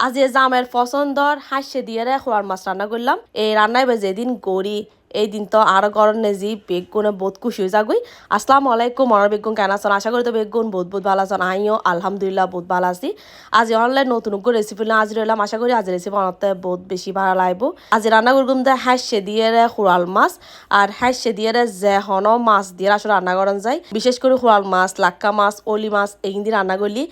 আজ এ জামের পছন্দর হাসে দিয়ে রে খোয়ার মাছ রান্না করলাম এই রান্নায় যেদিন গড়ি এই দিন তো আরও গরম নেজি বেগুনে বহুত খুশি হয়ে যাগুই। আসসালামু আলাইকুম মরার বেগুন কেন আছেন? আশা করি তো বেগুন বহুত বহুত ভালো আছেন। আইও আলহামদুলিল্লাহ বহুত ভালো আছি। আজ অনলাইন নতুন করে রেসিপি না আজ রইলাম আশা করি আজ রেসিপি বানাতে বহুত বেশি ভালো লাগবো। আজ রান্না করলাম দে হাসে দিয়ে রে খোয়াল মাছ আর হাসে দিয়ে যে হন মাছ দিয়ে আসলে রান্না করেন যায়। বিশেষ করে খোয়াল মাছ, লাক্কা মাছ অলি মাছ এগিন দিয়ে রান্না করলে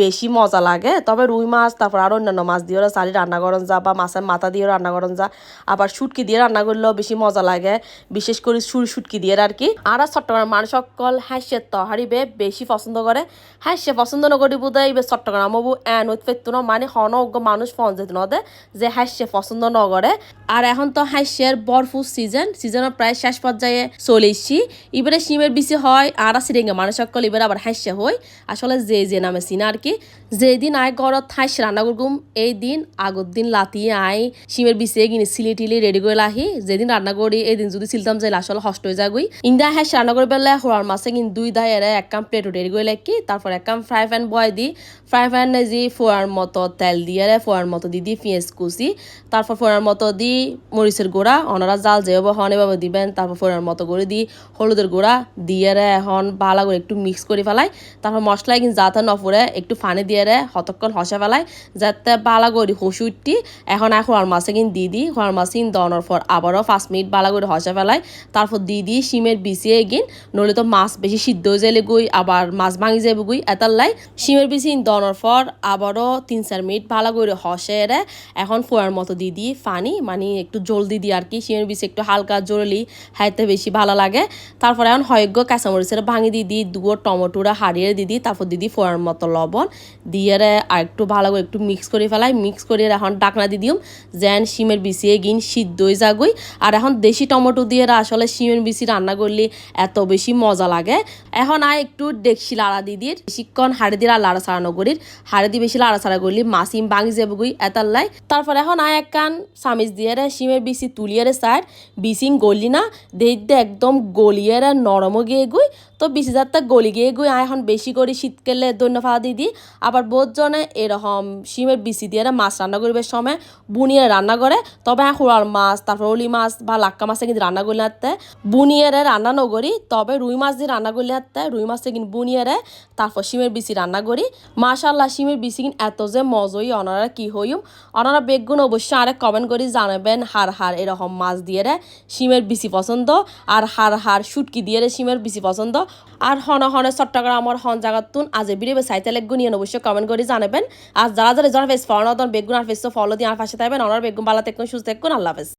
বেশি মজা লাগে। তবে রুই মাছ, তারপর আরও অন্যান্য মাছ দিয়েও চালি রান্না করেন যা বা মাছের মাথা দিয়েও রান্না করেন যা। আবার শুটকি দিয়ে রান্না করলেও বেশি মজা লাগে, বিশেষ করে সুর শুটকি দিয়ে আর কি। আর চট্টগ্রাম মানুষ সকল হাসির তহারিবে বেশি পছন্দ করে। হাসিয়ে পছন্দ নকরি বোধ ইবে চট্টগ্রাম বু এন ফেতু মানুষ হন মানুষ ফোন যেত নদে যে হাসিয়ে পছন্দ নকরে আর এখন তো হাসিয়ার বরফু সিজন সিজনের প্রায় শেষ পর্যায়ে চলে এসছি এবারে সিমের বেশি হয়, আর সিরেঙ্গে মানুষ সকল এবারে আবার হাসিয়া হয় আসলে যে যে নামে চিনা আর কি। যেদিন আয় ঘরত হাইস রান্না করগুম, এই দিন আগর দিন লাতিয়ে আই সিমের বিছে কিনে সিলি টিলি রেডি করে আহি যেদিন রান্না করি, এই দিন যদি সিলতাম যাই আসলে হষ্ট হয়ে যাগুই। ইন্দা হাইস রান্না করে পেলে হোয়ার মাছে কিন্তু দুই দায় এরা এক কাম প্লেটও রেডি করে লাগি তারপর এক কাম ফ্রাই প্যান বয় দি। ফ্রাই প্যানে যে ফোয়ার মতো তেল দিয়ে ফোয়ার মতো দি দি পেঁয়াজ কুচি। তারপর ফোয়ার মতো দি মরিচের গুঁড়া ওনারা জাল যেভাবে হন এভাবে দিবেন। তারপর ফোড়ার মতো করে দি হলুদের গুঁড়া দিয়ে রে এখন ভালো করে একটু মিক্স করে ফেলাই। তারপর মশলা কিন্তু যাতে নপরে একটু ফানি দিয়ে রে হতক্ষণ হসে ফেলাই, যাতে ভালো করে হসুইটি এখন আর খোয়ার মাছে দি দি খোয়ার মাছ কিন্তু দনের পর আবারও পাঁচ মিনিট ভালো করে হসে ফেলাই। তারপর দি দি শিমের বিছিয়ে গিন, নইলে তো মাছ বেশি সিদ্ধ হয়ে যাইলে গুই, আবার মাছ ভাঙি যাবে গুই, এতার লাই শিমের বিছি দনের পর আবারও তিন চার মিনিট ভালো করে হসে রে এখন ফোয়ার মতো দি দি ফানি মানে একটু জলদি দিই আর কি শিমের বিচি একটু হালকা জোরলি হাইতে বেশি ভালো লাগে। তারপরে এখন হয়গ্য কাঁচামরিচের ভাঙি দিদি দুগো টমেটোরা হারিয়ে দিদি তারপর দিদি ফোয়ার মতো লবণ দিয়ে আর একটু ভালো করে একটু মিক্স করে ফেলাই। মিক্স করে এখন ডাকনা দি দিম যেন শিমের বিচিয়ে গিন সিদ্ধ হয়ে যাগুই আর এখন দেশি টমেটো দিয়ে আসলে শিমের বিচি রান্না করলে এত বেশি মজা লাগে। এখন আয় একটু দেখছি লাড়া দিদির বেশিক্ষণ হাড়ি দিয়ে লাড়া ছাড়ানো করির হাড়ি দিয়ে বেশি লাড়া ছাড়া করলি মাসিম ভাঙি যাবগুই এতার লাই তারপর এখন আয় এক কান চামিচ দিয়ে শিমের বিচি তুলিয়ারে সাইড বিচিং গলি না দেখতে একদম গলিয়ারে নরম গিয়ে গুই তো বিশি যাত্রা গলি গিয়ে গুই এখন বেশি করে শীতকালে ধন্যবাদ দিদি আবার বহুত জনে এরকম শিমের বিচি দিয়ে মাছ রান্না করিবার সময় বুনিয়ে রান্না করে, তবে হ্যাঁ খোড়ার মাছ, তারপর অলি মাছ বা লাক্কা মাছে কিন্তু রান্না করলে হাতে বুনিয়ারে রান্না নগরি তবে রুই মাছ দিয়ে রান্না করলে হাতে রুই মাছে কিন্তু বুনিয়ারে তারপর শিমের বিচি রান্না করি। মাশাল্লাহ শিমের বিচি কিন্তু এত যে মজই, অনারা কি হইম? অনারা বেগুন অবশ্যই আরেক কমেন্ট করে জানাবেন হার হার এরকম মাছ দিয়ে রে শিমের বিচি পছন্দ, আর হার হার শুটকি দিয়ে রে শিমের বিচি পছন্দ। আর হন হনে চট্টগ্রামর হন জাগাতুন আজ ভিডিও সাইতে লেগ নিয়ে অবশ্যই কমেন্ট করে জানাবেন। আর যারা যারা যারা ফেস ফলো বেগুন আর ফেস ফলো দিয়ে আর পাশে থাকবেন অনার বেগুন বালা তেকুন সুস্থ থাকুন আল্লাহ হাফেজ।